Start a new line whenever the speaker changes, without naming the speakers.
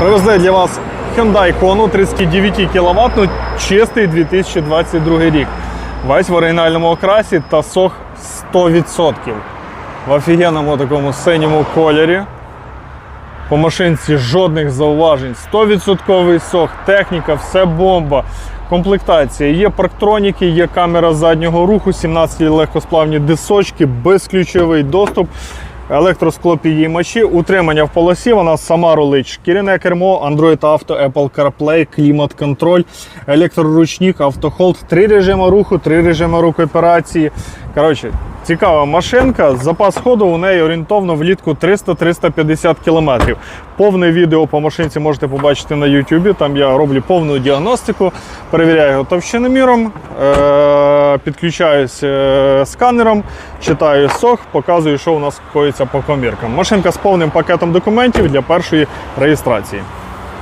Привезли для вас Hyundai Kona 39 кВт, чистий 2022 рік. Весь в оригінальному окрасі та сох 100%. В офігенному такому синьому кольорі. По машинці жодних зауважень. 100% сох, техніка, все бомба. Комплектація. Є парктроніки, є камера заднього руху, 17 легкосплавні дисочки, безключовий доступ, електросклопідіймачі, утримання в полосі. Вона сама рулить, шкіряне кермо, Android Auto, Apple CarPlay, клімат-контроль, електроручник, автохолд, три режими руху, три режими рекуперації. Коротше, цікава машинка. Запас ходу у неї орієнтовно влітку 300-350 км. Повне відео по машинці можете побачити на YouTube. Там я роблю повну діагностику, перевіряю його товщиноміром, е- підключаюсь е- сканером, читаю сох, показую, що у нас коїться по коміркам. Машинка з повним пакетом документів для першої реєстрації.